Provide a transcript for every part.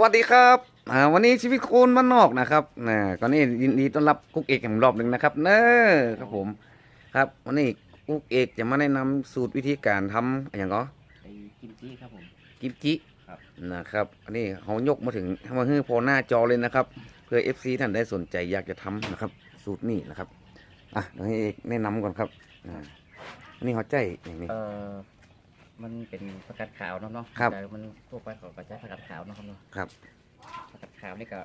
วัสดีครับอ่าวันนี้ชีวิตโคนบ้านนอกนะครับนะก่อนนี้ยินดีต้อนรับกุ๊กเอกอีกรอบหนึ่งนะครับเนอะครับผม ครับ วันนี้กุ๊กเอกจะมาแนะนำสูตรวิธีการทำอย่างก็ไอ้กิมจิครับผม กิมจิครับ นะครับ อันนี้เขายกมาถึงมาให้พอหน้าจอเลยนะครับ เพื่อ FC ท่านได้สนใจอยากจะทำนะครับ สูตรนี้นะครับ อะเดี๋ยวให้เอกแนะนำก่อนครับอ่าอันนี้หัวใจอย่างนี้ เอ่อ มันเป็นผักกาดขาวเนาะเนาะครับ แต่มันทั่วไปเขาก็ใช้ผักกาดขาวเนาะครับเนาะครับผักกาดขาวนี่ก็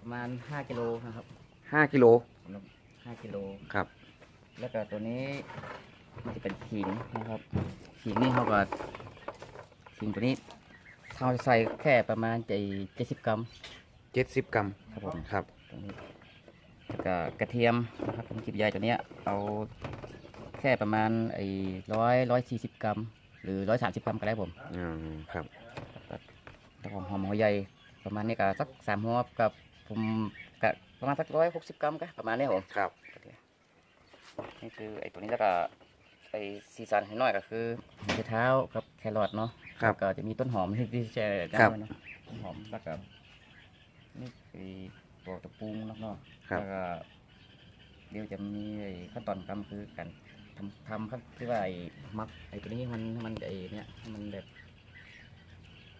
ประมาณ5กิโลนะครับห้ากิโลสำหรับ5กิโล ครับ แล้วก็ตัวนี้มันจะเป็นขิงนะครับขิงนี่เขาก็ขิงตัวนี้เขาใส่แค่ประมาณใจเจ็ดสิบกรัม เจ็ดสิบกรัมครับผม ครับ ตรงนี้แล้วก็กระเทียมนะครับเป็นกิบใหญ่ตัวเนี้ยเอาแค่ประมาณไอ้ร้อยร้อยสี่สิบกรัม หรือร้อยสามสิบกรัมก็ได้ผมอืมครับ แล้วก็หอมหัวใหญ่ประมาณนี้ก็สักสามหัวกับผมกับประมาณสักร้อยหกสิบกรัมก็ประมาณนี้ครับผมครับ นี่คือไอ้ตัวนี้แล้วก็ไอ้ซีซันให้น้อยก็คือหัวเท้ากับแครอทเนาะครับแล้วก็จะมีต้นหอมที่ที่แช่ครับน้ำไว้เนาะต้นหอมแล้วก็นี่คือตัวตะปูเนาะเนาะครับ แล้วก็เดี๋ยวจะมีไอ้ขั้นตอนทำคือการ ทำทำขั้นที่ว่าไอ้มักไอ้ตัวนี้มันมันไอ้เนี่ยมันแบบ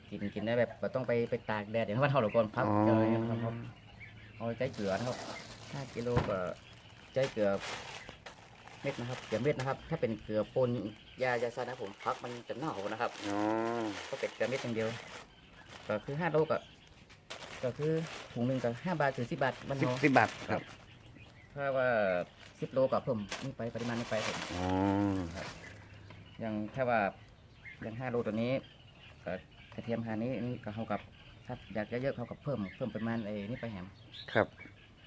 กินกินได้แบบบ่ต้องไปไปตากแดดอย่างที่มันเท่าหรอกก่อนพักอ๋ออะไรอย่างเงี้ยครับเอาใจเกลือนะครับห้ากิโลก็ใจเกลือเม็ดนะครับอย่าเม็ดนะครับ ถ้าเป็นเกลือปนยายาซานะผมพักมันจะเน่านะครับ อ๋อก็เป็นเกลือเม็ดอย่างเดียว ก็คือห้าโลก็ก็คือถุงหนึ่งก็ห้าบาทถึงสิบบาทมันสิบเนาะสิบบาทครับ ถ้าว่า สิบโลก็เพิ่มนี่ไปปริมาณนี้ไปผมอ๋ออย่างถ้าว่าอย่างห้าโลตัวนี้เอ่อกระเทียมหานี้นี่ก็เท่ากับถ้าอยากเยอะๆเขากับเพิ่มเพิ่มปริมาณไอ้นี่ไปแหมครับ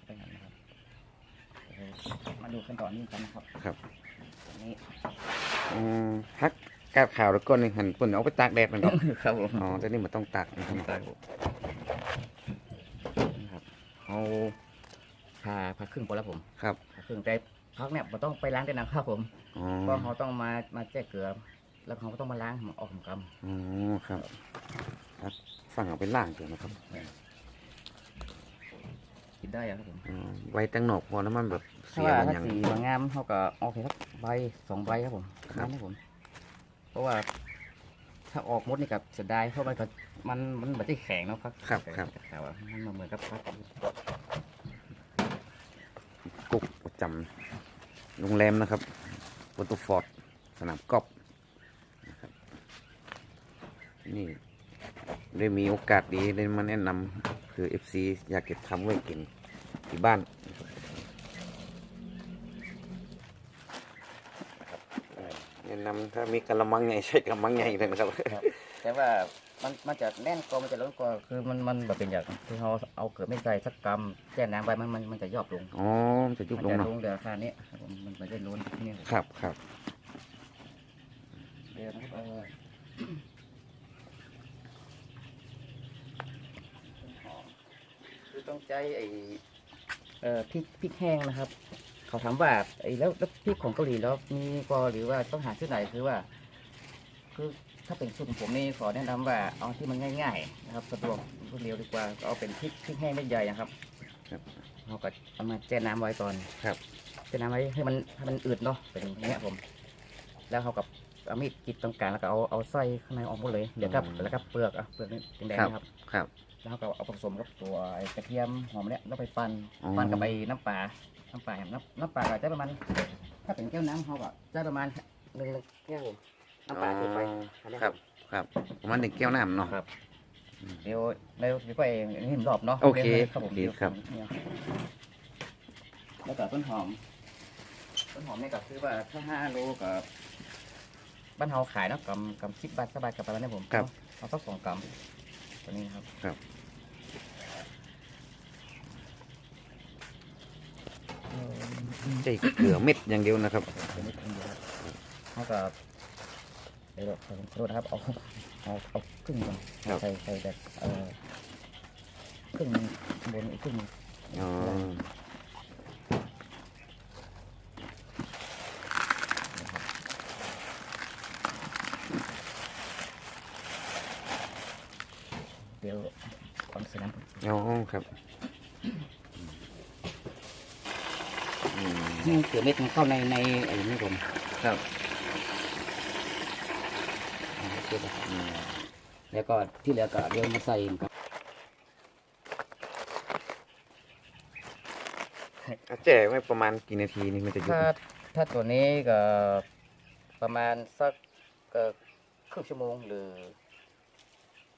ไปแหมนะครับเอ่อมาดูขั้นตอนนี้กันนะครับครับ อันนี้ อืมฮักกาดขาวแล้วก็นี่หันปุ่นเอาไปตากแดดมันก็ ครับผมอ๋อแต่นี่มันต้องตากนะครับนะครับเอา ผ่าผ่าครึ่งพอแล้วผมครับผ่าครึ่งแต่พักเนี่ยเราต้องไปล้างด้วยนะครับผมอ๋อเพราะเขาต้องมามาแจ้เกลือ แล้วเขาก็ต้องมาล้างมันออกของกรรมอ๋อครับครับฝั่งเอาไปล่างเถอะนะครับกินได้อะครับผมอ๋อไว้ตั้งหนอกพอแล้วมันแบบถ้าเสียว่ามันถ้าอย่างสีบางงามเขาก็เอาแค่สักใบสองใบครับผมครับนั่นให้ผม เพราะว่า ถ้าออกมดนี่กับเสียดายเพราะมันก็มันมันแบบที่แข็งเนาะครับครับครับ แต่ว่ามันเหมือนกับพัก กุ๊กประจำโรงแรมนะครับโปตุฟอร์ดสนามกอล์ฟนะครับนี่ได้มีโอกาสดีได้มาแนะนำคือ FC อยากเก็บทำไว้กินที่บ้านแนะนำถ้ามีกระมังใหญ่ใช้กระมังใหญ่เลยนะครับ แต่ว่า มันมันจะแน่นกว่ามันจะล้นกว่าคือมันมันแบบเป็นอย่างที่เขาเอาเกิดไม่ใส่สักกรัมแช่น้ำไปมันมันมันจะยอบลงอ๋อมันจะยุบมันลงจะเนาะลงเดือดค่านี้ครับผมมันมันจะล้นที่นี่ครับครับเดือดนะครับเออคือต้องใจไอ้เอ่อพริกพริกแห้งนะครับ เขาถามว่าไอ้แล้วแล้วพริกของเกาหลีแล้วมีก็หรือว่าต้องหาที่ไหนคือว่า คือ ถ้าเป็นสูตรของผมนี่ขอแนะนำว่าเอาที่มันง่ายๆนะครับสะดวกรวดเร็วดีกว่าก็เอาเป็นพริกพริกแห้งได้ใหญ่นะครับครับเราก็เอามาแช่น้ำไว้ก่อนครับแช่น้ำไว้ให้มันให้มันอืดเนาะเป็นอย่างเงี้ยผม แล้วเขากับเอามีดกรีดตรงกลางแล้วก็เอาเอาไส้ข้างในออกหมดเลยเดี๋ยวกับแล้วก็เปลือกอะเปลือกนี่แดงๆนะครับครับ แล้วก็เอาผสมกับตัวไอ้กระเทียมหอมเนี่ยแล้วไปปั่นอ๋อปั่นกับไอ้น้ำปลาน้ำปลาน้ำน้ำปลาก็จะประมาณถ้าเป็นแก้วน้ำเขาก็จะประมาณหนึ่งแก้ว น้ำปลาขึ้นไปอันนี้ครับครับประมาณหนึ่งแก้วน้ำเนาะ ครับ เดี๋ยวเดี๋ยวไปเห็นรอบเนาะโอเคดี๋ยวครับผมโอเคครับเนี่ยแล้วก็ต้นหอม ต้นหอมเนี่ยก็คือว่าถ้าห้าโลกับบ้านเฮาขายเนาะกำกำสิบบาทสบายกับประมาณนี้ผมครับ เอาสักสองกำตัวนี้นะครับครับเออใช้เกลือเม็ดอย่างเดียวนะครับ ตัวนี้เป็นเดียวครับเขาก็ เดี๋ยวเราขอโทษนะครับเอาเอาเอาครึ่งก่อนครับ ใส่ใส่แบบเออครึ่งหนึ่งข้างบนอีกครึ่งหนึ่งอ๋อเดี๋ยวก่อนใส่น้ำผมอ๋อครับอืมให้เกลือเม็ดมันเข้าในในไอ้นี่ผมครับอ่าเกลืออืมแล้วก็ที่เหลือก็เดี๋ยวมาใส่ครับอะแจ้ไว้ประมาณกี่นาทีนี่มันจะหยุดถ้าถ้าตัวนี้ก็ประมาณสักเอ่อครึ่งชั่วโมงหรือ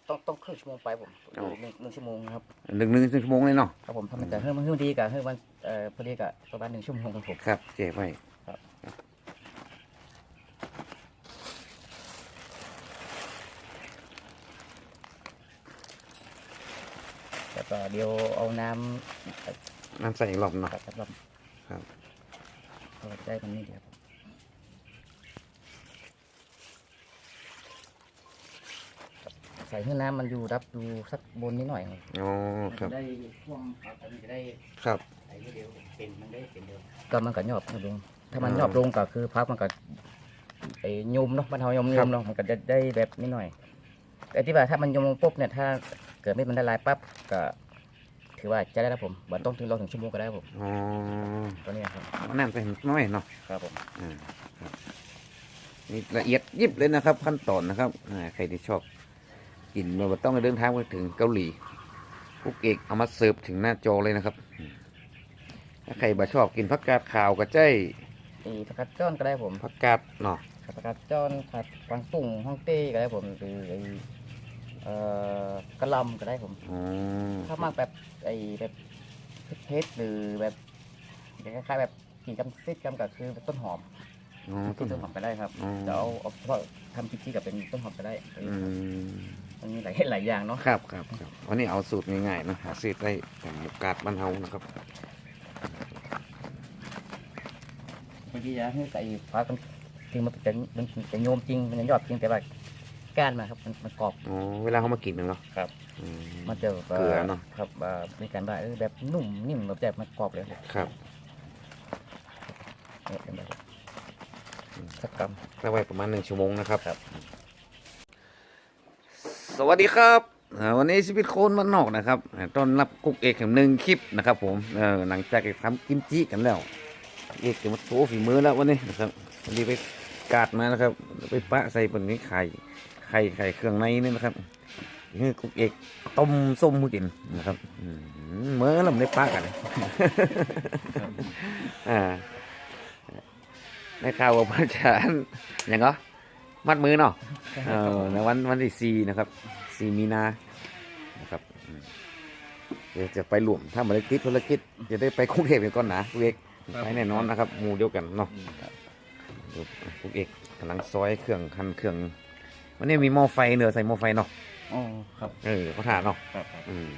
ต้องต้องครึ่งชั่วโมงไปผมหรือหนึ่งหนึ่งชั่วโมงครับหนึ่งหนึ่งชั่วโมงเลยเนาะครับผมถ้ามันจะเพิ่มเพิ่มดีกับเพิ่มมันเอ่อพอดีกับประมาณหนึ่งชั่วโมงครับผมครับแจ้ไว้ ครับ แล้ว ก็เดี๋ยวเอาน้ำน้ำใส่อีกรอบเนาะกับกับครับ เอาได้มันนี่เดียวครับใส่ให้น้ำมันอยู่รับดูสักบนนิดหน่อยครับอ๋อครับจะได้ท่วมครับมันจะได้ครับ ไอ้เดียวเป็นมันได้เป็นเดียวก็มันก็หยอบลง ถ้ามันหยอบลงก็คือพักมันก็ไอ้ยุมเนาะมันเทายมยุมเนาะมันก็จะได้แบบนิดหน่อยแต่ที่ว่าถ้ามันยมลงปุ๊บเนี่ยถ้าเกิดไม่มันได้ลายปั๊บก็ ถือว่าจะได้แล้วผมบันต้องถึงรอถึงชั่วโมงก็ได้ครับผมอ๋อตัวเนี้ยครับเอาน้ำใส่น้อยเนาะครับผมอ่าครับนี่ละเอียดยิบเลยนะครับ ขั้นตอนนะครับอ่าใครที่ชอบกินเราต้องเดินทางไปถึงเกาหลีกุ๊กเอกเอามาเสิร์ฟถึงหน้าจอเลยนะครับอืมถ้าใครบ่ชอบกินผักกาดขาวก็ใจไอ้ผักกาดจ้อนก็ได้ผมผักกาดเนาะผักกาดจ้อนผัดกวางตุ้งฮ่องเต้ก็ได้ผมหรือไอ้ เอ่อกระหลำก็ได้ผมอ๋อถ้ามากแบบไอ้แบบเผ็ดๆหรือแบบคล้ายๆแบบกลิ่นกำซิดกำกับคือต้นหอมอ๋อต้ต้นนหอมก็ได้ครับอ๋อจะเอาเอาเฉพาะทำกิ๊กๆกับเป็นต้นหอมก็ได้อืมมันมีหลายหลายอย่างเนาะครับครับครับวันนี้เอาสูตรง่ายๆเนอะหาซื้อได้แต่หมูกาดบ้านเฮานะครับบางทีจะให้ใส่ฟ้ากันจริงมันเป็นมันเป็นโยมจริงมันจะยอดจริงแต่ว่า ก้านมาครับมันมันกรอบอ๋อเวลาเขามากินเนาะครับ อืม มันจะแบบเกลือเนอะ ครับอ่ามีการว่าเออแบบนุ่มนิ่มแบบแบบมันกรอบเลยครับเนี่ยเป็นแบบสักกำถ้าไว้ประมาณหนึ่งชั่วโมงนะครับครับ สวัสดีครับอ่าวันนี้ชีวิตโคนมันนอกนะครับอ่าต้อนรับกุ๊กเอกแห่งหนึ่งคลิปนะครับ ผมเออหลังจากที่ทำกิมจิกันแล้ว เอกจะมาโชว์ฝีมือแล้ววันนี้นะครับวันนี้ไปกาดมานะครับ ไปปะใส่บนนี้ไข่ไข่ไข่เครื่องในนี่นะครับนี่กุ๊กเอกต้มส้มมือกินนะครับอืมเมื่อเราไม่ได้ปะกันอ่าในข่าวว่าพระอาจารย์อย่างก็มัดมือเนาะเออในวันวันที่สี่นะครับสี่มีนานะครับอืมเดี๋ยวจะไปหลวมถ้ามาได้ติดธุรกิจจะได้ไปกรุงเทพกันก่อนนะพวกเอกไปแน่นอนนะครับหมู่เดียวกันเนาะเดี๋ยวพวกเอกกำลังซอยเครื่องคันเครื่อง วันนี้มีหม้อไฟเนื้อใส่หม้อไฟเนาะอ๋อครับเออเขาถาเนาะครับอืม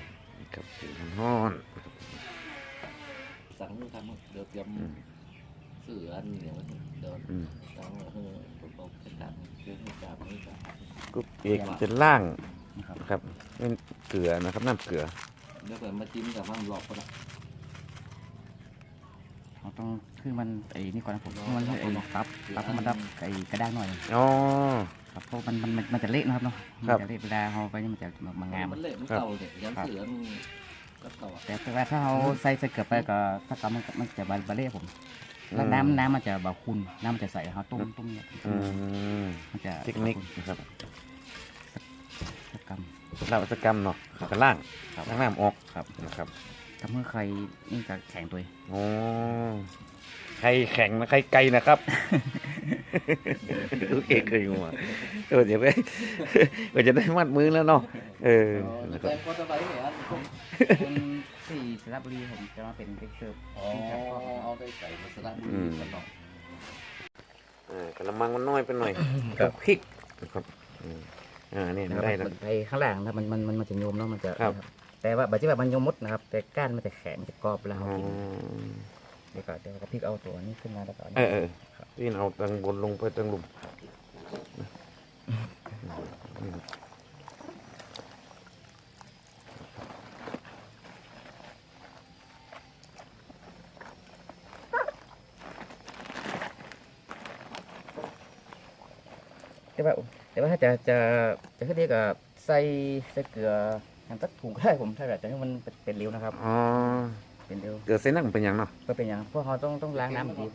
ครับถึงห้อนสั่งทำเดี๋ยวเตรียมอืมสื่ออันเดี๋ยวเดี๋ยวอืมสั่งเออผมบอกจะตัดเรื่องจับนี่จับกุ๊กเอกจะล่างนะครับนะครับเป็นเกลือนะครับน้ำเกลือเดี๋ยวเกิดมาจิ้มกับมันหลอกก็ได้เราต้องคือมันไอ้นี่ก่อนนะผมให้มันให้ไอ้ตับตับให้มันรับไอ้กระด้างหน่อยอ๋อ ครับเพราะมันมันมันมันจะเละนะครับเนาะมัครับ จะเละเวลาเราไปนี่มันจะมางามมันเละมันเก่าเนี่ยยันเสือมันก็เก่าอะแต่แต่ว่าถ้าเราใส่ใส่เกลือไปก็ถ้ากำมันมันจะบาบาเล่ผม แล้วน้ำน้ำมันจะบาคุนน้ำมันจะใส่เขาต้มต้มเนี่ยอืมมันจะเทคนิคนะครับสักกเราวัตกรรมเนาะกระล่างครับล้างน้ำออกครับนะครับำทำเมื่อใครนี่จะแข็งตัวเองโอ้ใค รแข็งนะใครไกลนะครับลูกเอกเคยมาเออเดี๋ยวไปเออจะได้มัดมือแล้วเนาะเออนะครับแต่พอสบายเนี่ยคนสี่สระบุรีผมจะมาเป็นเด็กเสิร์ฟอ๋อเอาได้ใส่มาสลัดกันหน่อยเออกระมังมันน้อยไปหน่อยกับพริกนะครับอืมอ่าเนี่ยได้แล้วไปข้างหลังนะมันมันมันมันจะโยมเนาะมันจะครับแต่ว่าบัจจุบันมันโยมมดนะครับ แต่ก้านมันจะแข็งมันจะกรอบเวลาอ๋เราอกินเดี๋ยวก็เดี๋ยวก็พลิกเอาตัวนี้ขึ้นมาแล้วก็าเออเออที่เอาตังบนลงไปตังหลุมแต่ว่าแต่ว่าถ้าจะจะจะเขาเรียกกับใส่ใส่เกลือมันก็ถูกได้ผมถ้าแบบแต่ให้มันเป็นเร็วนะครับอ๋อ เป็นเร็วเกลือเส้นนั่งเป็นหยังเนาะก็เป็นอย่างเพราะเราต้องต้องล้างน้ำดี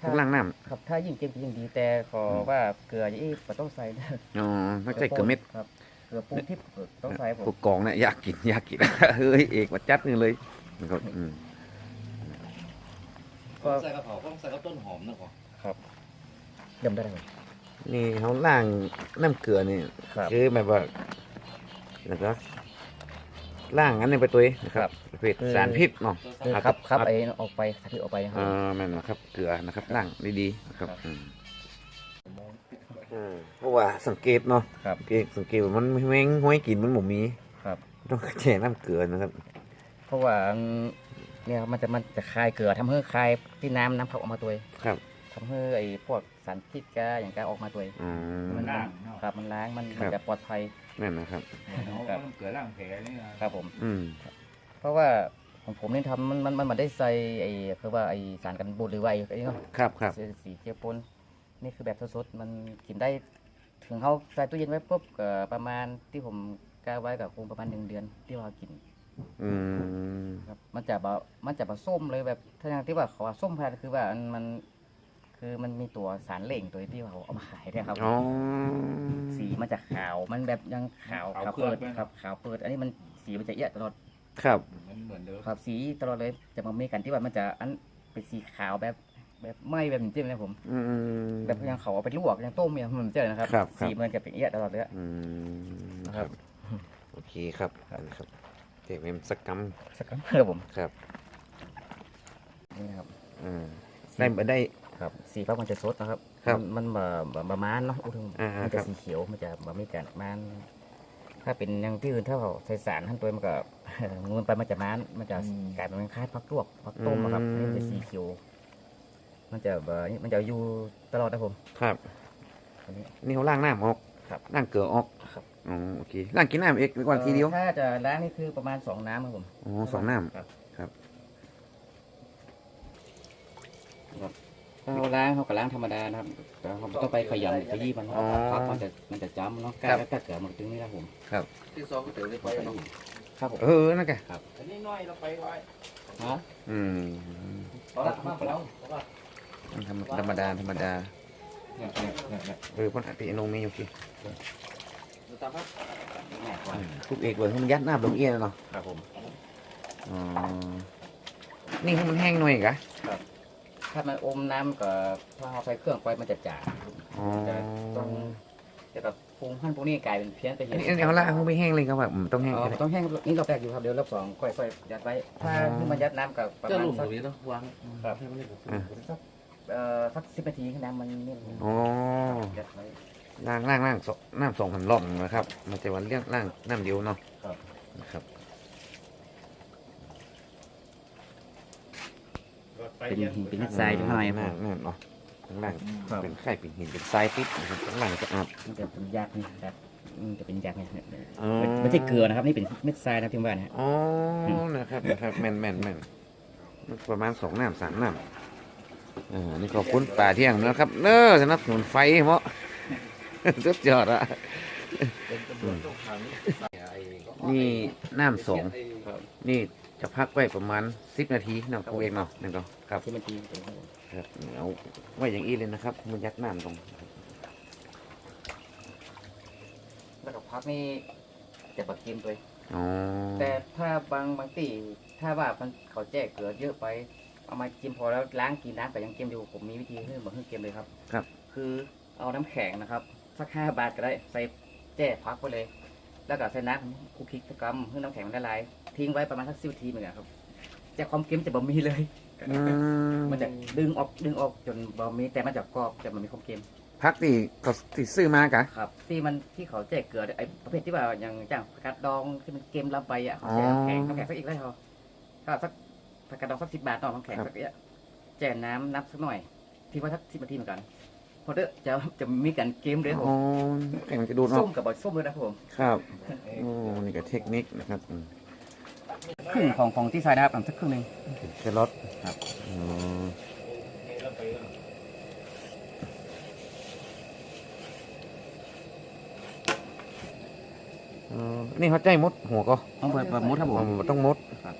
ถ้าต้องล้างน้ครับถ้ายิ่งเค็มยิ่งดีแต่ขอว่าเกลือยี่ปต้องใส่นะำอ๋อไม่ใช่เกลือเม็ดครับเกลือปูทิพย์ต้องใส่ผมพวกกองเนี่ยอยากกินอยากกิน เฮ้ยเอกมาจัดนี่เลยมันก็อืมก็ ใส่กระเพราต้องใส่กระต้นหอมนะก่อนครับเดิมได้เลยนี่เขาล่างน้ำเกลือนี่ ครับ คือแบบว่าแล้วก็ ล่างอันนี้ไปตัวเองนะครับประเภทสารพิษเนาะคือครับครับครับครับไอ้ออกไปที่ออกไปครัอ่บาแม่นนะครับเกลือนะครับล่างดีๆนะครับครับอืมอืมเพราะว่าสังเกตเนาะครับสังเกตสังเกตว่ามันแม่งห้อยกินมันหมูมีครับต้องแช่น้ำเกลือนะครับ เพราะว่าเนี่ยครับมันจะมันจะคลายเกลือทำให้คลายที่น้ำน้ำเขาออกมาตัวเองครับทำให้ไอ้พวกสารพิษกาอย่างกาออกมาตัวเองอืมมันครับมันล้างมันครัมันบจะปลอดภัย นั่นนะครับเอาครับน้ำเกลือล้างแผลนี่นะครับผม อืม เพราะว่าของผมนี่ทำมันมันมันมันได้ใส่ไอ้คือว่าไอ้สารกันบูดหรือว่าไอ้ไอ้เนาะครับครับ สีสีเขียวปนนี่คือแบบสดๆมันกินได้ ถึงเขาใส่ตู้เย็นไว้ปุ๊บก็ประมาณที่ผมกาไว้กับคงประมาณหนึ่งเดือนที่เรากินอืม ครับมันจะบะมันจะบะส้มเลยแบบถ้าอย่างที่ว่าเขาว่าส้มแพนคือว่ามันมัน คือมันมีตัวสารเหล่งตัวที่เขาเอามาขายเนี่ยครับอ๋อ สีมันจะขาวมันแบบยังขาวขาวเปิดครับขาวเปิด อันนี้มันสีมันจะเอี้ยตลอดครับ มันเหมือนเดิมครับสีตลอดเลยจะมามีกันที่ว่ามันจะอันเป็นสีขาวแบบแบบไหม้แบบนี้ใช่ไหมผม อืม แบบยังเขาเอาไปลวกยังต้มยังมันเจอนะครับครับครับ สีมันจะเป็นเอี้ยตลอดเลยอะ อืมครับโอเคครับครับเทคเมมสกกัมสักครั้งเพื่อผมครับ นี่ครับอืมได้มาได้ ครับสีฟ้ามันจะสดนะครับ ครับมันมันบะบะมานเนาะอุดมอ่าๆมันครัจะบสีเขียวมันจะบะไม่กันมานถ้าเป็นอย่างที่อื่นถ้าเขาใส่สารท่านตัวมันก็ งูนไปมันจะมานมันจะกลายเป็นคล้ายพักลวกพักต้มอะครับอันนี่มันจะสีเขียว มันจะบะมันจะอยู่ตลอดนะผม ครับอันนี้นี่เขาล้างน้ำออกครับล้างเกลือออกครับ อ๋อโอเคล้างกินน้ำเอกก่อนทีเดียวถ้าจะล้างนี่คือประมาณสองน้ำครับผมอ๋อสองน้ครับ ครับ ถ้าเราล้างเขาก็ล้างธรรมดานะครับแต่เขาต้องไปขยำขยี้มันอ๋อพักมันจะมันจะจำเนาะกล้าครับ แล้วก็เกลือมันถึงนี่นะผมที่ซองก๋วยเตี๋ยวได้ไปเนาะครับผมำเออนั่นแกอันนี้น้อยเราไปไว้ฮะอืมเอาละมาเอาธรรมธรรมดาธรรมดาเนี่ยเนี่ยเนี่ยเนี่ยเออพ่นอภิโนมีอยู่กี่ดูตามครับง่ายกว่าทุกเอกเบิร์ให้มันยัดหน้าลงเอียนเนาะครับผมอ๋อนี่ให้มันแห้งหน่อยกะ ถ้ามันอมน้ำกับถ้าเราใส่เครื่องไปมันจะจางอ๋อ จะต้องจะแบบปรุงขั้นปรุงนี่กลายเป็นเพี้ยนไปเห็อันนนี้อันนี้เอาละเอาไม่แห้งเลยครับว่าอืมต้องแห้งอ๋อก็ได้ ต้องแห้งนี่รอบแรกอยู่ครับเดี๋ยวรอบสองค่อยๆยัดไว้ถ้าอ๋อที่มันยัดน้ำกับประเจ้ามาณหลุมตสัรก งนี้เนาะวางครับ ให้มันได้อะ สักเอ่อสักสิบนาทีน้ำมันนิ่มอ๋อยัดไว้ ล่างล่างล่างสองน้ำสองพันล่องนะครับ มันจะวันเลี้ยงล่างน้ำเดียวเนาะ ครับ นะครับ เป็นหินเป็นทรายหน่อยคนั่รับนนั่นเนาะข้างล่างครับ เป็นไข่เป็นหินเป็นทรายติดนะครับข้างล่างจะอาบมันจะเป็นยากนี่ครับมันจะเป็นยากนี่อ๋อไม่ใช่เกลือนะครับนี่เป็นเม็ดทรายนะที่ว่านะฮะอ๋อนะครับนะครับแม่นแม่นแม่นมันประมาณสองน้ำสามน้ำอ่านี่ขอบคุณป่าเที่ยงนะครับเนอสนับสนุนไฟเหมาะ สุดยอดอะเป็นตำรวจต้องขังไอ้ก็นี่น้ำสองไอ้นี่ จะพักไว้ประมาณสิบนาทีเนาะตัวเองเนาะนี่ก็ครับที่มันทีเป็นครับเอาไว้อย่างอี้เลยนะครับ มันยัดน้ำตรงแล้วก็พักนี่จะปักกิมตัวอ๋อแต่ถ้าบางบางตีถ้าว่ามันเขาแจ้เกลือเยอะไปเอามากินพอแล้วล้างกินน้ำแต่ยังเกมอยู่ผมมีวิธีให้เหมือนให้เกมเลยครับ ครับ คือเอาน้ำแข็งนะครับสักห้าบาทก็ได้ใส่แจ้พักไปเลย แล้วก็ใส่น้ำคุกคิกตะกำให้น้ำแข็งมันละลาย ทิ้งไว้ประมาณสักสิบนาทีเหมือนกันครับจะความเค็มจะบ่มีเลย อืมันจะดึงออกดึงออกจนบ่มีแต่มันจะกรอบจะมันมีความเค็มพักที่เขาที่ซื้อมากะ ครับที่มันที่เขาแจ้เกลือไอ้ประเภทที่ว่าอย่างอย่างผักกาดดองที่มันเค็มลำไปอะเขาแจ้น้ำแข็งน้ำแข็งสักอีกได้พอก็สักผักกาดดองสักสิบบาทต่อน้ำแข็งสักเอี้ยแจ้น้ำนับสักหน่อย ที่ว่าสักสิบนาทีเหมือนกันพอเด้อจะจะมีการเกมเลยครับผอ๋อมแข็งจะดูดเนาะส้มกับบอยส้มเลยนะครับผม ครับโอ้นี่ก็เทคนิคนะครับอืม ครึ่งของของที่ใส่นะครับอันสักครึ่งหนึ่งแครอทครับอ๋ออออนี่เขาใจมดหัวก็ต้องเปิดเปิดมุดครับผมอ๋อมันต้องมดครับ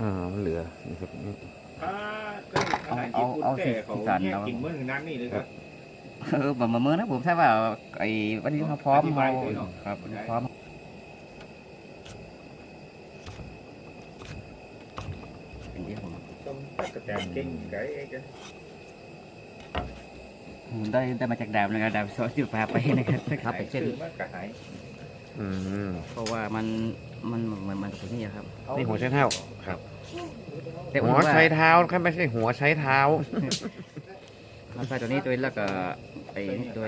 อ่ามันเหลือนี่ครับนี่ เอาเอาเอาสิสันเรากินเมื่อนั้นนี่เลยครับ เออแบบมาเมื่อนะผมใช่ว่าไอ้วันนี้เขาพร้อมอธิบายเขาด้วยเนาะครับพร้อมเป็นที่ผม ต้ม ตักกระแตงเก่งไก่กันผมได้ได้มาจากดาวนะครับดาวซอสที่พาไปนะครับครับเป็นเช่นมากกระหายอืมเพราะว่ามันมันมันมันเป็นนี่ครับ นี่หัวใช้เท้าครับ แต่ผมหัวว่าใช้เท้าครับไม่ใช่หัวใช้เท้า มันใส่ตัวนี้ตัวแล้วก็ไอ้นี่ตัว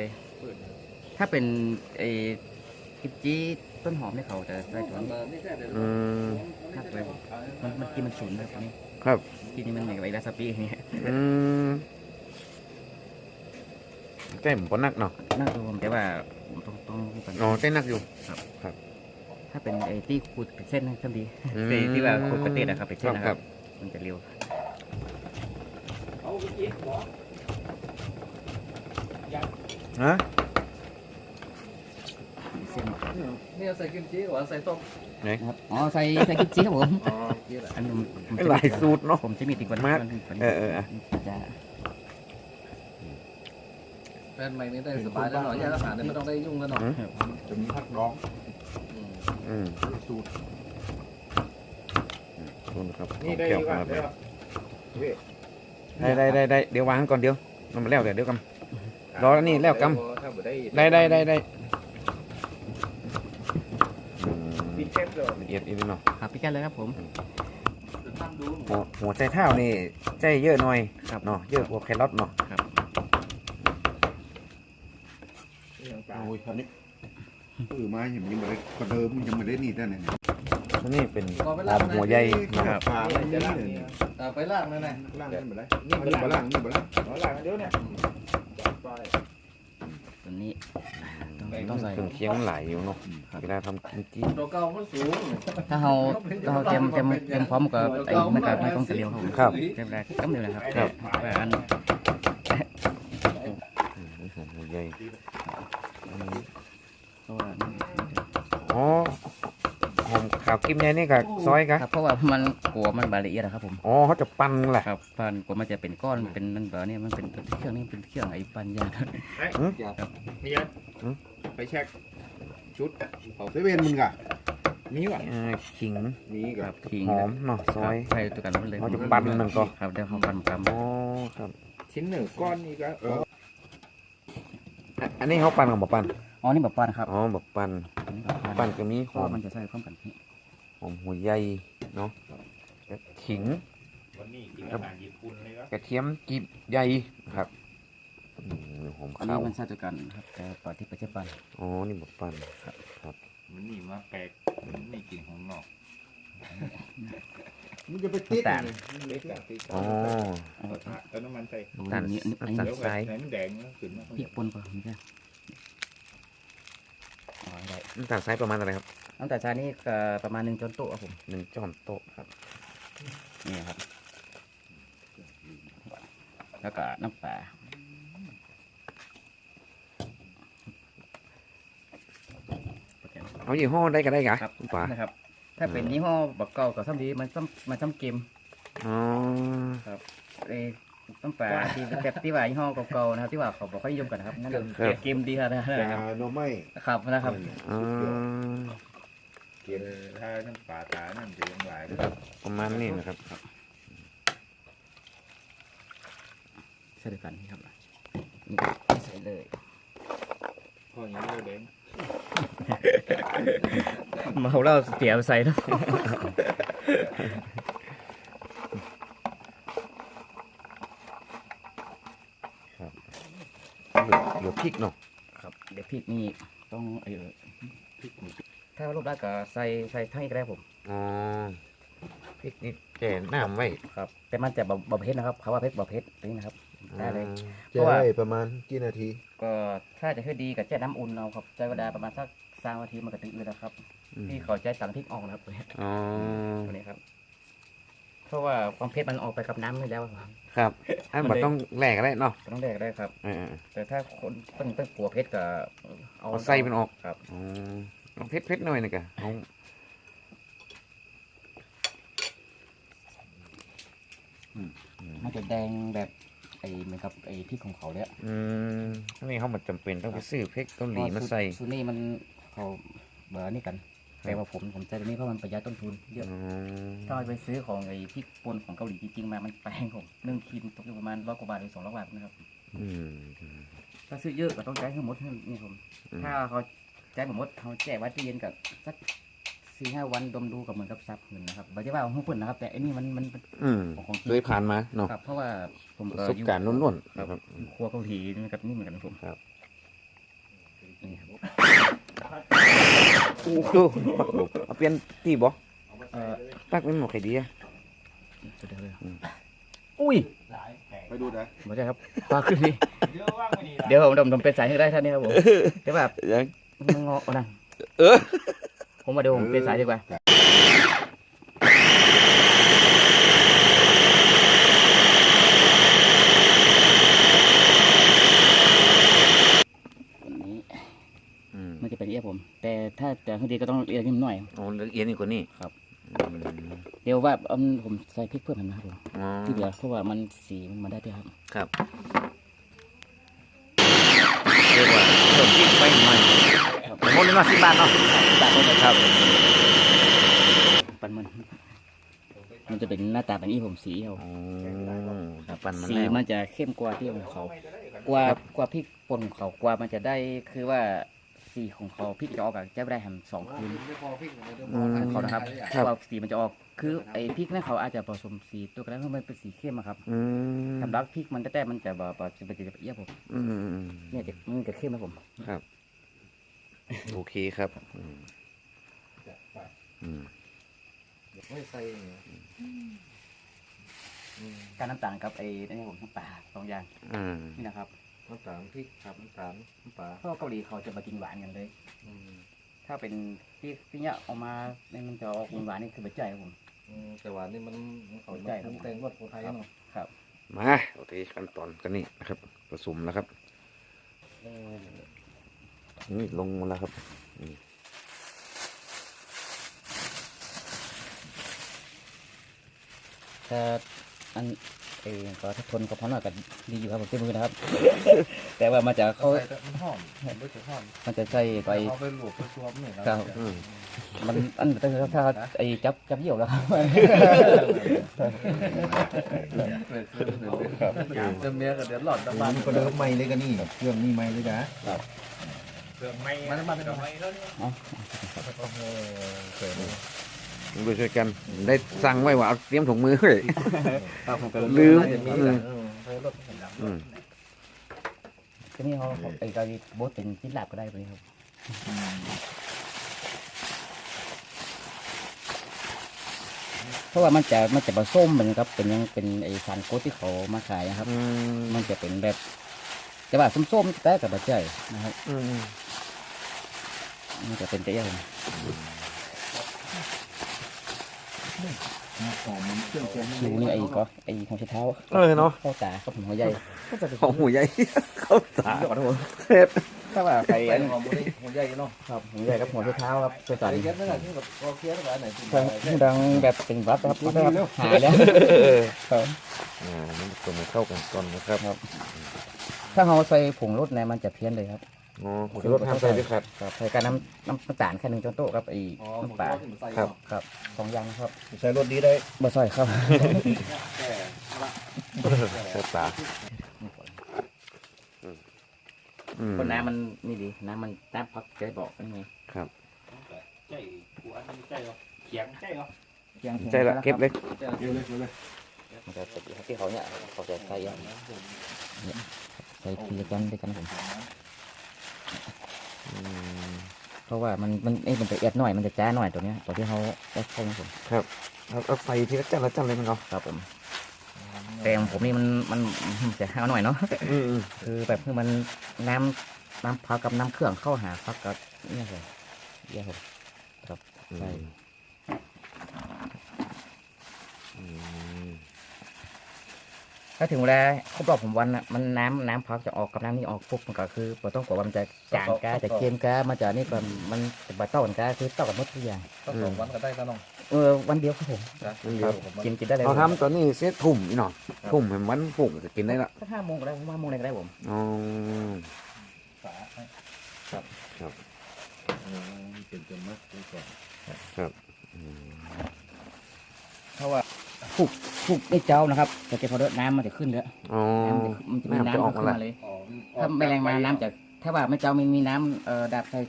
ถ้าเป็นไอ้กิมจิ ต้นหอมเนี่ยเขาจะใส่ตัวนี้อืมถ้าตัวมันมันกินมันฉุนนะตัวนี้ครับกินนี่มันเหมือนกับไอ้ลาซาปิอย่างเงี้ยอืมใจผมก็นักเนาะน่าดูผมแต่ว่าผมต้องต้องต้องอ๋อใจนักอยู่ถ้าเป็นไอ้ที่ขูดเป็นเส้นนะก็ดีอืมที่ที่ว่าขูดเป็นเต้นนะครับเป็นคเส้รันบนะคครัรับบมันจะเร็วเอาไปกินหรอฮะ เป็นเส้น นี่ใส่กิมจิหรือใส่ต้มนะครับอ๋อใส่ใส่กิมจิครับผมอ๋อนี่แหละอันนี้ผมผมหลายสูตรเนาะ ผมจะมีติดกว่านี้มากกว่านี้เออเอออะจะแฟนใหม่นี่ได้สบายแล้วหน่อยยาอาหารเนี่ยไม่ต้องได้ยุ่งแล้วหน่อยจะมีผักดองอืมสูตรนู่นครับนี่ได้เกี่ยวดีกกัว่านได้ได้ได้ได้ได้เดี๋ยววางก่อนเดี๋ยวมันมาแล้วเดี๋ยวเดี๋ยวกันรออันนี้แล้วกถ้าบ่ได้ได้ได้ได้ได้อืม พี่เชฟเลยละเอียดอีกนิดเนาะครับพี่แก้เลยครับผม หัวหัวใจเท้านี่ใจเยอะหน่อยครับ เนาะเยอะกว่าแครอทเนาะครับโอ้ยคราวนี้ปือมายังยังไม่ได้กระเดิมยังไม่ได้นี่ได้เนี่ยอันนี่เป็นหอมหัวใหญ่เนาะครับปลาอะไรจะนี่ล่างเนี่ยนี่อ่าไปล่างนั่นแหละล่างนี่บ่ได้นี่อันนี้บ่ล่างนี่บ่ล่างเอาล่างเดี๋ยวเนี่ยจัดไปตัว นี้ต้องแบ่งต้องใส่ เครื่องเคียงมันหลายอยู่เนาะเวลาทำกิมจิตัวเก่ามันสูง ถ้าเราถ้าเราเตรียมเตรียมเตรียมพร้อมกับไอ้มันกับไม่ต้องเตรียมครับผมครับ เตรียมแรกก็เดียวนะครับครับ แต่อันอืมหอมหัวใหญ่อืม เพราะว่า อ๋อ หอมขาวกิ้มใหญ่นี่กับซอยกะครับเพราะว่ามันกลัวมันบาละเอียดนะครับผมอ๋อเขาจะปั้นแหละครับฟันกลัวมันจะเป็นก้อนเป็นนั่นแบบนี้มันเป็นเครื่องนี้เป็นเครื่องไอ้ปันยานี่ยันไปเช็คชุดเซเว่นมึงกะมีวะอ่าขิงมีคกัรับบขิงหอมเนาะซอยใส่ตัวกันมันเลยเขาจะปั้นมันก็ครับเดี๋ยวเขาปั้นกำอ๋อครับชิ้นหนึ่งก้อนนี่ก็เอออะอันนี้เขาปั้นกับบ่ปั้นอ๋อนี่แบบปั้นครับ อ๋อแบบปั้นอันนี้แบบปั้นปั้นก็มีหเพอราะมมันจะใส่พร้อมกันนี่ห อมหัวใหญ่เนาะแล้วขิงวันนี้กินอาหารญี่ปุ่นเลยครับกระเทียมกีบใหญ่ครับอืมหอมอันขานี้วมันใส่ตัวกันครับแต่ปลาที่ไปเช็ปั้นอ๋อนี่แบบปั้นมันนี่มาแปลกมันนี่กินของนอกมึงจะไปติดต่างเลยเล็กกับที่อ๋อกระทะแล้วน้ำมันใส่ต่างอันนี้อันนี้อันนี้ต่างเดี๋ยวไหนมันแดงนะขึ้นมาพริกป่นป่ะไม่ใช่อ๋อได้น้ำตาลทรายประมาณอะไรครับ น้ำตาลทรายนี่ก็ประมาณหนึ่งช้อนโต๊ะครับผมหนึ่งช้อนโต๊ะครับ นี่ครับ แล้วก็น้ำปลาเอายี่ห้อได้ก็ได้กะครับคุณป่านะครับ ถ้าเป็นยี่ห้อบักเก่ากับซ้ำดีมันซ้ำมันซ้ำเกมอ๋อเอ้น้ำปลาที่แบบที่ว่ายี่ห้อเก่าๆนะครับที่ว่าเขาบอกเขานิยมกันนะครับนั่นคือเกมดีครับนะยาครับโนไม่ครับนะครับอ๋อ เกินถ้าน้ำปลาตานั่นจะยังหลายเลยประมาณนี้นะครับใส่ด้วยกันนี่ครับนี่ใส่เลยพออย่างนี้แดงเมาเหล้าเสียไปใส่นะเหลือเหลือพริกเนาะครับ เดี๋ยวพริกนี่ต้องเออพริกนี่ถ้ารูปได้ก็ใส่ใส่ทั้งอีกได้ผม อ๋อพริกนี่แก่น้ำไว้ครับ แต่มันจะบบบบเพชรนะครับเขาว่าเพชรบเพชรนี่นะครับ ได้เลยอ๋อเพราะว่าประมาณกี่นาทีก็ถ้าจะให้ดีกับแจ้น้ำอุ่นเอาครับใช้เวลาประมาณสักสามนาทีมันก็ตึงเลยนะครับ อืมที่เขาใจสั่งพริกอ่องนะครับตัวนี้อ๋อตัวนี้ครับ เพราะว่าความเผ็ดมันออกไปกับน้ำนี่แล้วครับ ครับอันบัดต้องแหลกอะไรเนาะต้องแดกได้ครับ เออแต่ถ้าคนต้องต้องกลัวเผ็ดก็เอาไส้มันออกครับ อ๋อ เอาเผ็ดเผ็ดหน่อยนะกะเอามันจะแดงแบบไอ้เหมือนกับไอ้พริกของเขาเนี่ยอืมอันนี้เขามันจำเป็นต้องไปซื้อพริกเกาหลีมาใส่ซูนี่มันเขาเบอร์นี่กันแต่ว่าผมผมใช้ตัวนี้เพราะมันประหยัดต้นทุนเยอะอ๋อถ้าเอาไปซื้อของไอ้พริกป่นของเกาหลีจริงๆมามันแพงผมหนึ่งขีดตกอยู่ประมาณร้อยกว่าบาทหรือสองร้อยบาทนะครับ อืม ถ้าซื้อเยอะก็ต้องจ่ายทั้งหมดนี่ผม อืม ถ้าเขา จ่ายหมดเขาแจกไว้ตู้เย็นกับสักสี่ห้าวันดมดูกับเหมือนกับซับเงินนะครับไม่ใช่ว่าของเพิ่นนะครับ แต่อันนี้มันมันมันอืมของจริงเคยผ่านมาเนาะครับเพราะว่าผมประสบการณ์ล้วนๆนะครับครัวเกาหลีนี่กับนี่เหมือนกันผมครับ นี่ครับโอ้โหเอาเปลี่ยนตีบ่เอ่อตักเป็นหมกไข่ดีอะเดี๋ยวเลยอืมอุ้ยไปดูนะไม่ใช่ครับปลาขึ้นนี่เดี๋ยวผมดมดมเป็นสายให้ได้ท่านนี้ครับผมแต่แบบยัง มันงอเอานะเออ ผมมาเดี๋ยวผมเป็นสายดีกว่าอันนี้อืมมันจะเป็นเอียผม แต่ถ้าจะให้ดีก็ต้องเอียนิดหน่อย โอ้ละเอียดนี่กว่านี้ครับ อืมเดี๋ยวว่าเอาผมใส่พริกเพิ่มมันนะครับผมอ๋อที่เหลือเพราะว่ามันสีมันมาได้ด้วยครับ ครับ เรียกว่าเพิ่มพริกไปหน่อยหมดเลยเนาะสิบบาทเนาะบาทเลยครับปันมันมันจะเป็นหน้าตาแบบนี้ผมสีเอาอ๋อปั่นมันสีแล้วมันจะเข้มกว่าที่ของเขา กว่ากว่าพริกป่นของเขากว่ามันจะได้คือว่าสีของเขาพริกจะออกอะจะได้แฮมสองคืนไม่พอพี่ผมเลยอืมของเขานะครับครับว่าสีมันจะออก คือไอ้พริกนั่นเขาอาจจะผสมสีตัวกันแล้วเพราะมันเป็นสีเข้มอะครับอืมทำรักพริกมันแต่ๆมันจะแบบจะเป็นจะเอียบผมอืมอืมอืมเนี่ยจะมันจะเข้มนะผมครับ โอเคครับอืมอืมไม่ใส่การน้ำตาลกับไอ้นี่ผมน้ำปลาสองอย่างอืมนี่นะครับน้ำตาลพริกครับน้ำตาลน้ำปลาเพราะเกาหลีเขาจะมากินหวานกันเลยถ้าเป็นที่ที่เนี้ยออกมาเนี่ยมันจะออกหวานๆนี่คือใบใจครับผม แต่ว่านี่มันเขาใช่ใช่ครับแต่งรสโคไทยเนาะครับมาโอเคขั้นตอนกันนี่นะครับ ผสมแล้วครับนี่ลงมาแล้วครับนี่ถ้าอัน เออก็ถ้าทนก็พอหน่อยก็ดีอยู่ครับผมเต็มมือนะครับ แต่ว่ามันจะเขาใส่แต่มันหอมไม่ถึงหอมมันจะใส่ไป เอาไปหลวกไปชวมนี่ครับ อืมมันอันแต่ถ้าถ้าไอ้จับจับเหี่ยวแล้วครับจะเมียกับเดือดร้อนตะบ้าบ้านนก็เดิมไม่เลยกันนี่เครื่องนี่ไม่เลยนะเครื่องไม้มันมันเป็นเครื่องไม้แล้วเนี่ย ไปช่วยกัน ได้สั่งไว้ว่าเอาเตรียมถุงมือเลย ครับผมก็ลืมจะมีอืมใช้รสอืมก็นี่เขาไอ้การโบสเป็นจิ้นลาบก็ได้ไปครับเพราะว่ามันจะมันจะผสมเหมือนกับ เป็นยังเป็นไอสารโคตที่เขามาขายนะครับ อืมมันจะเป็นแบบจะว่าส้มๆแต่กับบะเจ้ยนะครับ อืมมันจะเป็นเตี้ยผม หอมมันเครื่องแกงคิวนี่ไอ้ก็ไอ้ของใช้เท้าเออเนาะเข้าตาครับผมหัวใหญ่ของหูใหญ่เข้าตายอดครับผมเผ็ดถ้าว่าไปใส่อันหอมบุรีหัวใหญ่เนาะครับหัวใหญ่กับหัวใช้เท้าครับตัวตาใส่ดีเก็บนั่นแหละที่แบบพอเคี้ยวแบบไหนที่ดังดังแบบเป็นวัดนะครับวัดนะครับหายแล้วครับอ่ามันตัวมันเข้ากันก่อนนะครับถ้าเราใส่ผงรสเนี่ยมันจะเพี้ยนเลยครับ อ๋อผมรสห้ามใส่ด้วยครับ ครับใส่การน้ำน้ำน้ำตาลแค่หนึ่งช้อนโต๊ะครับไอ้อ๋อน้ำปลาครับ ครับสองอย่างนะครับใส่รสดีได้บะซอยครับเข้าตาอืมคนน้ำมันนี่ดีน้ำมันน้ำพักใจบอกยังไงครับใจหัวนี่ใจเหรอเขียงใจเหรอใช่ละเก็บเลยเดี๋ยวเลยเดี๋ยวเลยมันจะติดอยู่ที่เขาเนี่ยเขาจะใส่อย่างเนี่ยใส่ทีละกันด้วยกันผมอืม เพราะว่ามันมันเอ้ยมันจะเอียดหน่อยมันจะจ้าหน่อยตัวเนี้ยตัวที่เขาได้เข้านะผมเอาเอาใส่ทีละจันละจันเลยมันเอาครับผมแต่ของผมนี่มันมันมันจะห้าวหน่อยเนาะอืมอืมคือแบบคือมันน้ำน้ำพักกับน้ำเครื่องเข้าหาพักกับเนี่ยเลยเยี่ยมครับใช่ อื อืม ถ้าถึงเวลาครบรอบผมวันอะมันน้ำน้ำพักจะออกกับน้ำนี่ออกปุ๊บมันก็คือปต้องกลัวว่ามันจะจางกาจะเค็มกามันจะนี่ก็มันจะบะเต้ากันกาคือเต้ากันหมดทุกอย่างก็สองวันก็ได้ก็น้องเออวันเดียวครับผมนะวันเดียวผมกินกินได้เลยเราทำตอนนี้เซตทุ่มนี่เนาะทุ่มเห็นวันฝุ่งจะกินได้ละสักห้าโมงก็ได้ผมว่าโมงไหนก็ได้ผมอ๋อฝาให้เป็นจนมากไปก่อนอืมเพราะว่า ผูกผูกไอ้เจ้านะครับแต่แกพอเดน้ำมันจะขึ้นแล้วอ๋อน้ำจะมันจะมีน้ำจะน้ำออกขึ้มานละมาเลย ถ้าไม่แรงมาน้ำจะถ้าว่าไม่เจ้าไม่มีน้ำเอ่อดับใส่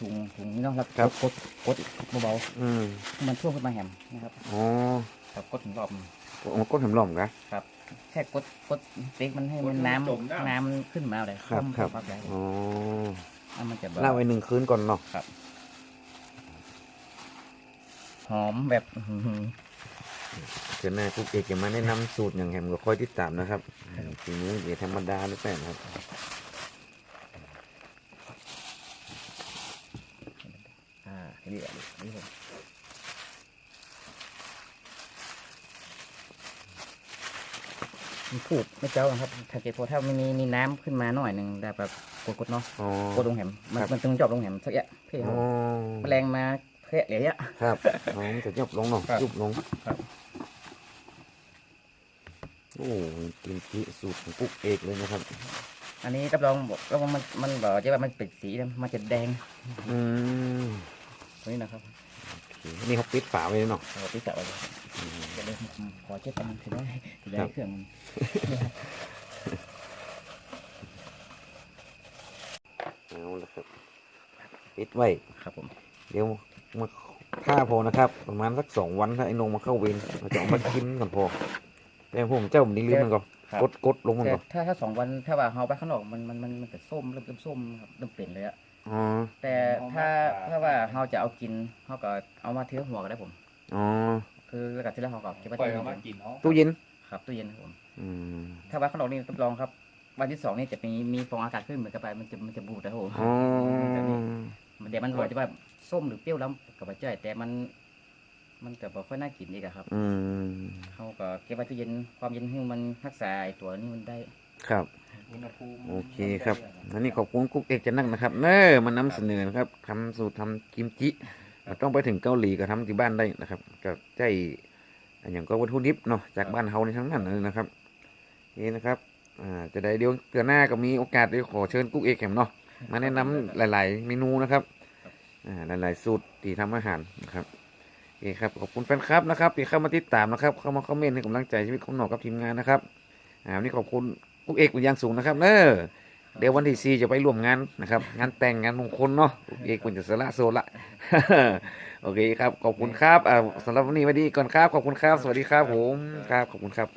ถุงถุงนี่เนาะแล้วกดกดกดเบาอืมๆให้มันท่วมขึ้นมาแหมนะครับอ๋อครับกดถึงรอบมันก้นเห็มหล่อมกะแค่กดกดเป๊กมันให้มันน้ำน้ำมันขึ้นมาเลยครับครับพักแล้วอ๋อน้ำมันจะแบบเล่าไว้หนึ่งคืนก่อนเนาะหอมแบบ อื้อหือเดี๋ยวหน้าคุกเอกจะมาแนะนำสูตรอย่างแหมก็ค่อยติดตามนะครับทีนี้เดี๋ยวธรรมดาหรือเปล่านะครับอ่าทีนี้อะนี่ผมมันผูกไม่เจ้านะครับถ้าเกิดพอถ้ามันมีมีน้ำขึ้นมาหน่อยหนึ่งแต่แบบกดๆเนาะอ๋อกดลงแหมมันครับมันต้องจอบลงแหมสักแยะเพื่ออ๋อแมลงมา เพื่อเหลือเยอะครับอ๋อมันจะยบลงเนาะครับยุบลงครับโอ้กินจิสูตรของกุ๊กเอกเลยนะครับ อันนี้รับรองบอกรับรองมันมันบอกจะว่ามันเป็นสีนะมันจะแดง อืมตรงนี้นะครับโอเคนี่เขาปิดฝาไว้เนาะเราพิจารณาเดี๋ยวผมขอเช็ดอันถือได้ถือได้ครับเครื่องมันเอาละครับปิดไว้ครับผม เดี๋ยวมาฆ่าพอนะครับ ประมาณสักสองวันถ้าไอ้นงมาเข้าเวรเราจะเอามากินก่อนพอแต่ผมเจ้ามันนี่ลืมมันก่อนครับ กดกดลงมันแต่ก่อนถ้าถ้าสองวันถ้าว่าเอาไปข้างนอกมันมันมันมันจะส้มเริ่มเริ่มส้มครับเริ่มเปลี่ยนเลยอะอ๋อแต่ถ้าถ้าว่าเราจะเอากินเราก็เอามาเทือหัวก็ได้ผม อ๋อคือแล้วก็ที่แรกเราก็เก็บไว้ปล่อยที่เอามาตู้กินเนาะตู้เย็นครับตู้เย็นครับผมอืมถ้าว่าข้างนอกนี่รับรองครับ วันที่สองนี่จะมีมีฟองอากาศขึ้นเหมือนกับไปมันจะมันจะบูดนะครับผมอ๋อ มันเดี๋ยวมันบอกจะว่าส้มหรือเปรี้ยวแล้วกับว่าจ้อยแต่มันมันก็บ่ค่อยน่ากินอีกอะครับอืมเขาก็เก็บไว้ตู้เย็นความเย็นให้มันรักษาไอ้ตัวนี้มันได้ ครับ อุณหภูมิโอเคครับอันนี้ขอบคุณกุ๊กเอกจะนั่งนะครับเน้อมานำเสนอนะครับทำสูตรทำกิมจิไม่ต้องไปถึงเกาหลีก็ทำที่บ้านได้นะครับก็ใจอย่างก็วัตถุดิบเนาะจากบ้านเฮาในทั้งนั้นเลยนะครับนี่นะครับอ่าจะได้เดี๋ยวเตือนหน้าก็มีโอกาสได้ขอเชิญกุ๊กเอกแหมเนาะ มาแนะนำหลาย ๆ เมนูนะครับอ่าหลาย ๆ สูตรที่ทำอาหารนะครับโอเคครับขอบคุณแฟนคลับนะครับที่เข้ามาติดตามนะครับ เข้ามาคอมเมนต์ให้กำลังใจชีวิตของหนอกับทีมงานนะครับอ่าวันนี้ขอบคุณกุ๊กเอกเป็นอย่างสูงนะครับเน้อเดี๋ยววันที่สี่จะไปร่วมงานนะครับ งานแต่งงานมงคลเนาะเอกคุณจะสละโซละโอเคครับขอบคุณครับอ่าสำหรับวันนี้วันนี้ก่อนครับขอบคุณครับ สวัสดีครับผมครับขอบคุณครับ